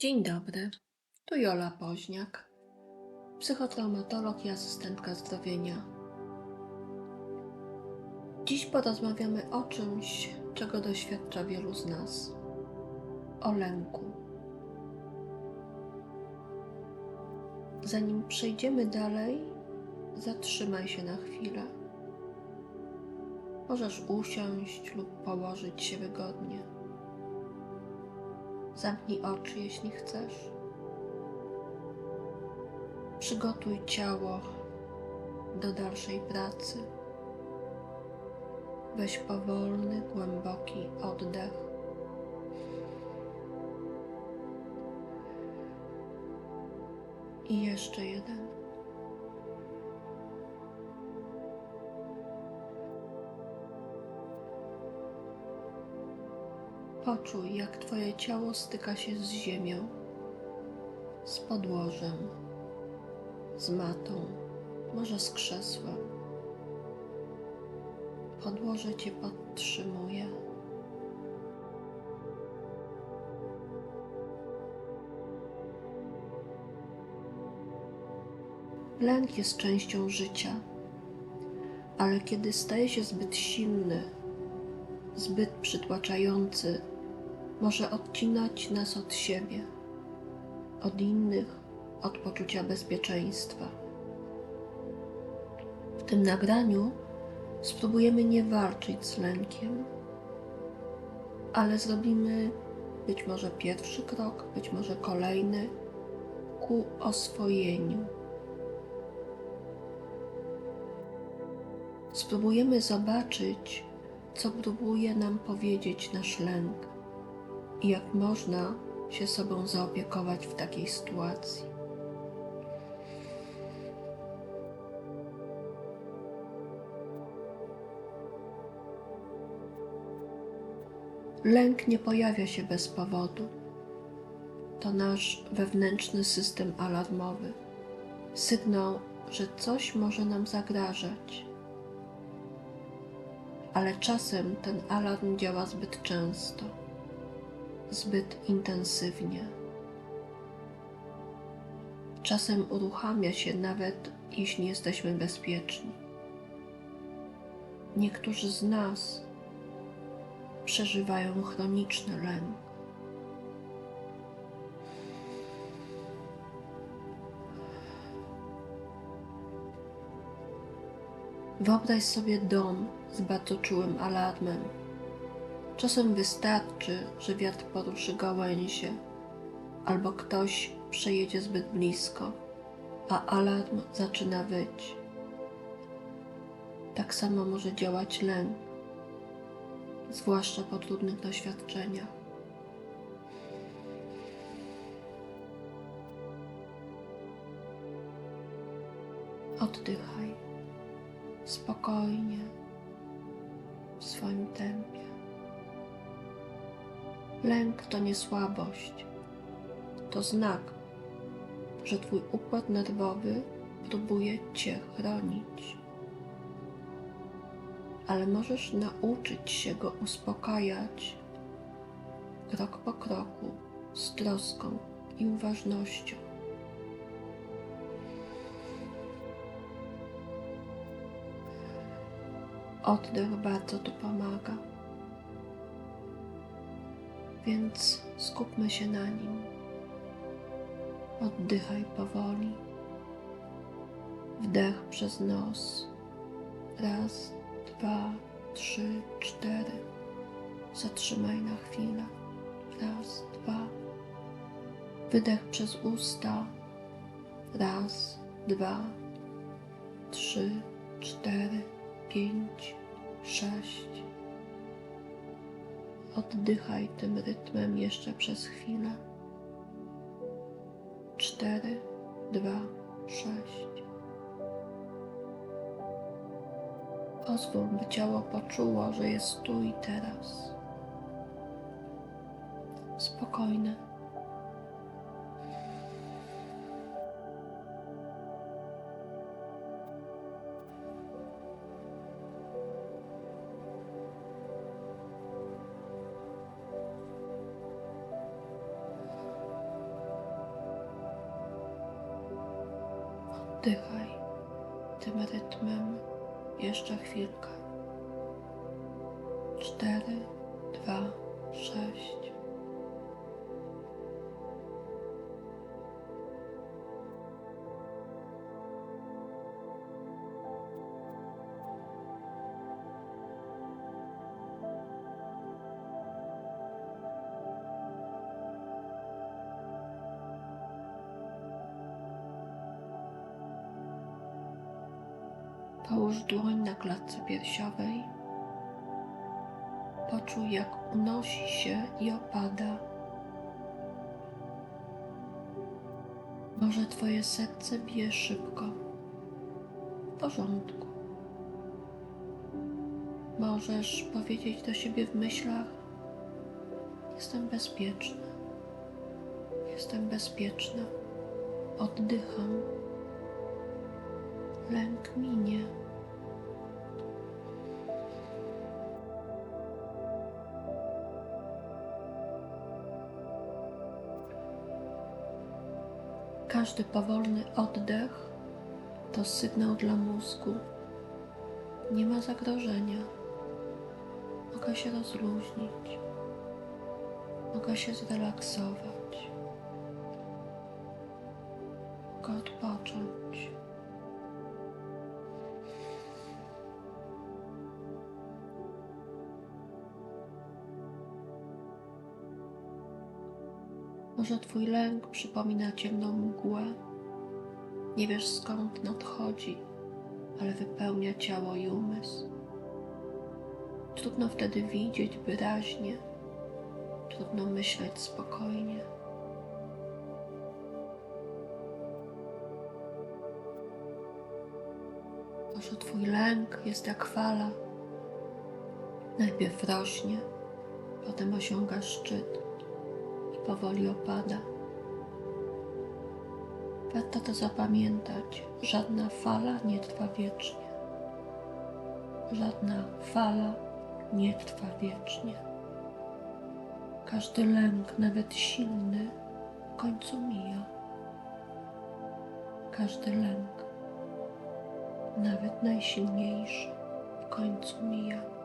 Dzień dobry, tu Jola Poźniak, psychotraumatolog i asystentka zdrowienia. Dziś porozmawiamy o czymś, czego doświadcza wielu z nas o lęku. Zanim przejdziemy dalej, zatrzymaj się na chwilę. Możesz usiąść lub położyć się wygodnie. Zamknij oczy, jeśli chcesz. Przygotuj ciało do dalszej pracy. Weź powolny, głęboki oddech. I jeszcze jeden. Poczuj, jak Twoje ciało styka się z ziemią, z podłożem, z matą, może z krzesłem. Podłoże Cię podtrzymuje. Lęk jest częścią życia, ale kiedy staje się zbyt silny, zbyt przytłaczający, może odcinać nas od siebie, od innych, od poczucia bezpieczeństwa. W tym nagraniu spróbujemy nie walczyć z lękiem, ale zrobimy być może pierwszy krok, być może kolejny ku oswojeniu. Spróbujemy zobaczyć, co próbuje nam powiedzieć nasz lęk i jak można się sobą zaopiekować w takiej sytuacji. Lęk nie pojawia się bez powodu. To nasz wewnętrzny system alarmowy, sygnał, że coś może nam zagrażać ale czasem ten alarm działa zbyt często, zbyt intensywnie. Czasem uruchamia się nawet jeśli jesteśmy bezpieczni. Niektórzy z nas przeżywają chroniczny lęk. Wyobraź sobie dom z bardzo czułym alarmem. Czasem wystarczy, że wiatr poruszy gałęzie albo ktoś przejedzie zbyt blisko, a alarm zaczyna wyć. Tak samo może działać lęk, zwłaszcza po trudnych doświadczeniach. Oddychaj spokojnie, w swoim tempie. Lęk to nie słabość, to znak, że Twój układ nerwowy próbuje Cię chronić. Ale możesz nauczyć się go uspokajać krok po kroku, z troską i uważnością. Oddech bardzo tu pomaga. Więc skupmy się na nim. Oddychaj powoli. Wdech przez nos. Raz, dwa, trzy, cztery. Zatrzymaj na chwilę. Raz, dwa. Wydech przez usta. Raz, dwa, trzy, cztery pięć, sześć. Oddychaj tym rytmem jeszcze przez chwilę. Cztery, dwa, sześć. Pozwól, by ciało poczuło, że jest tu i teraz. Spokojne. Oddychaj tym rytmem jeszcze chwilkę. Cztery, dwa, Połóż dłoń na klatce piersiowej. Poczuj, jak unosi się i opada. Może Twoje serce bije szybko. W porządku. Możesz powiedzieć do siebie w myślach: Jestem bezpieczny. Jestem bezpieczna. Oddycham. Lęk minie. Każdy powolny oddech to sygnał dla mózgu. Nie ma zagrożenia. Mogę się rozluźnić. Mogę się zrelaksować. Mogę odpocząć. Może twój lęk przypomina ciemną mgłę. Nie wiesz skąd nadchodzi, ale wypełnia ciało i umysł. Trudno wtedy widzieć wyraźnie, trudno myśleć spokojnie. Może twój lęk jest jak fala. Najpierw rośnie, potem osiąga szczyt powoli opada. Warto to zapamiętać. Żadna fala nie trwa wiecznie. Żadna fala nie trwa wiecznie. Każdy lęk, nawet silny, w końcu mija. Każdy lęk, nawet najsilniejszy, w końcu mija.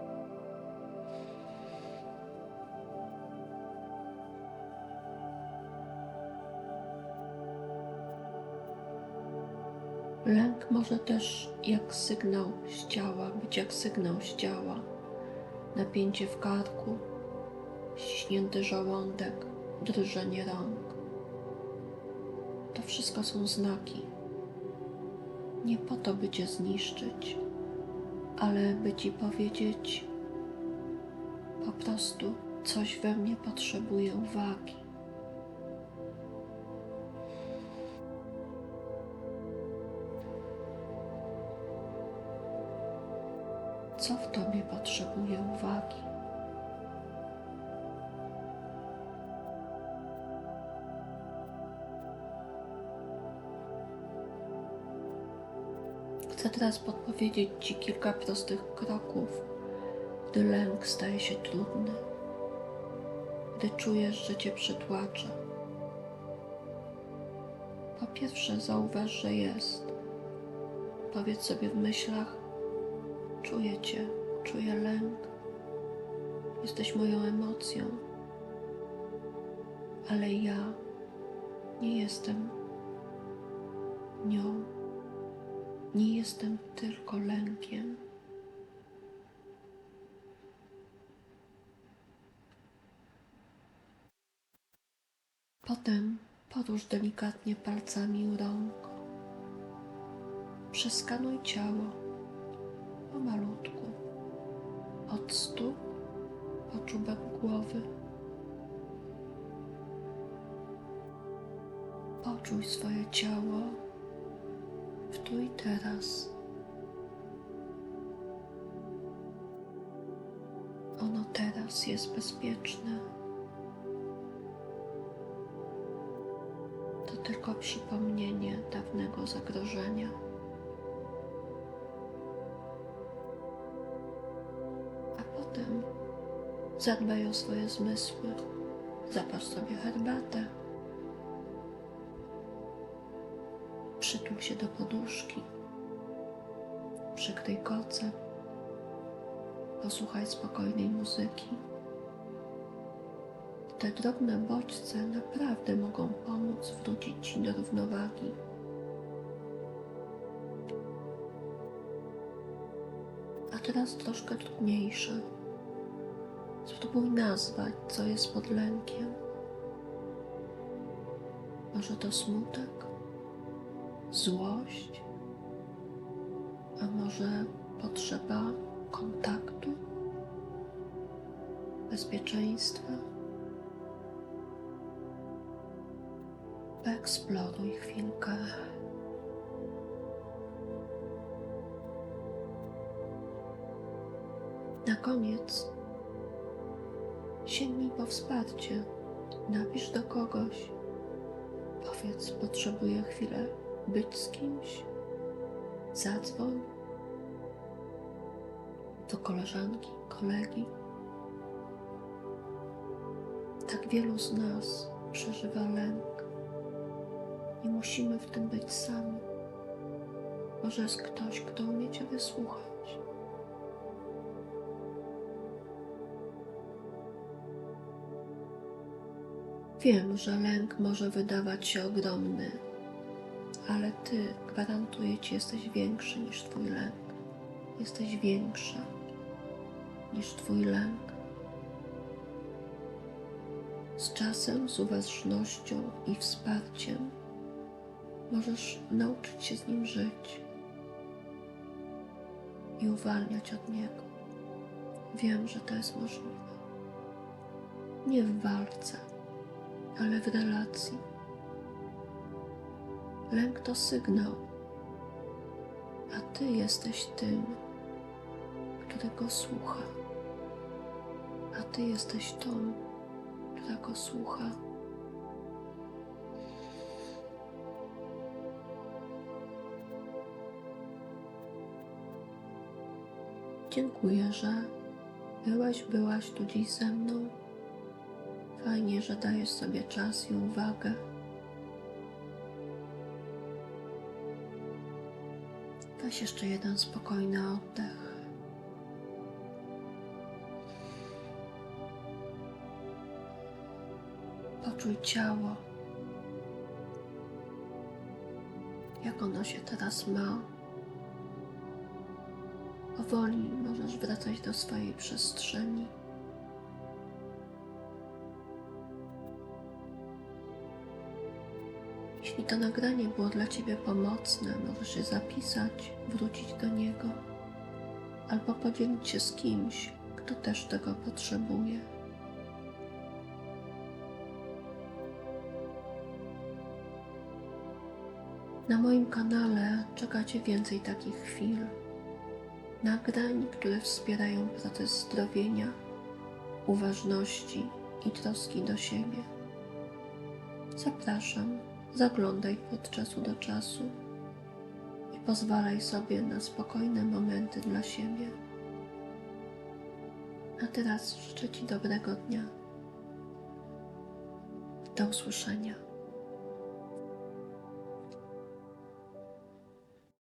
Lęk może też jak sygnał z ciała, być jak sygnał z ciała. Napięcie w karku, ściśnięty żołądek, drżenie rąk. To wszystko są znaki. Nie po to, by cię zniszczyć, ale by ci powiedzieć po prostu coś we mnie potrzebuje uwagi. Tobie potrzebuje uwagi? Chcę teraz podpowiedzieć Ci kilka prostych kroków, gdy lęk staje się trudny, gdy czujesz, że Cię przytłacza. Po pierwsze, zauważ, że jest. Powiedz sobie w myślach: Czuję Cię, czuję lęk. Jesteś moją emocją, ale ja nie jestem nią. Nie jestem tylko lękiem. Potem porusz delikatnie palcami rąk. Przeskanuj ciało pomalutku. Od stóp po czubek głowy. Poczuj swoje ciało w tu i teraz. Ono teraz jest bezpieczne. To tylko przypomnienie dawnego zagrożenia. Zadbaj o swoje zmysły. Zapasz sobie herbatę Przytul się do poduszki. Przykryj koce. Posłuchaj spokojnej muzyki. Te drobne bodźce naprawdę mogą pomóc wrócić Ci do równowagi. A teraz troszkę trudniejsze. Spróbuj nazwać, co jest pod lękiem. Może to smutek, złość, a może potrzeba kontaktu, bezpieczeństwa. Eksploruj chwilkę. Na koniec sięgnij po wsparcie. Napisz do kogoś. Powiedz, potrzebuję chwilę być z kimś. Zadzwoń do koleżanki, kolegi. Tak wielu z nas przeżywa lęk. Nie musimy w tym być sami. Może jest ktoś, kto umie Cię wysłuchać. Wiem, że lęk może wydawać się ogromny, ale Ty, gwarantuję Ci, jesteś większy niż Twój lęk. Jesteś większa niż Twój lęk. Z czasem, z uważnością i wsparciem możesz nauczyć się z nim żyć i uwalniać od niego. Wiem, że to jest możliwe. Nie w walce, ale w relacji. Lęk to sygnał, a Ty jesteś tym, który go słucha, a Ty jesteś tą, która go słucha. Dziękuję, że byłaś, byłaś tu dziś ze mną. Fajnie, że dajesz sobie czas i uwagę. Weź jeszcze jeden spokojny oddech. Poczuj ciało, jak ono się teraz ma. Powoli możesz wracać do swojej przestrzeni. Jeśli to nagranie było dla Ciebie pomocne, możesz je zapisać, wrócić do niego albo podzielić się z kimś, kto też tego potrzebuje. Na moim kanale czeka Cię więcej takich chwil, nagrań, które wspierają proces zdrowienia, uważności i troski do siebie. Zapraszam, zaglądaj od czasu do czasu i pozwalaj sobie na spokojne momenty dla siebie. A teraz życzę Ci dobrego dnia. Do usłyszenia.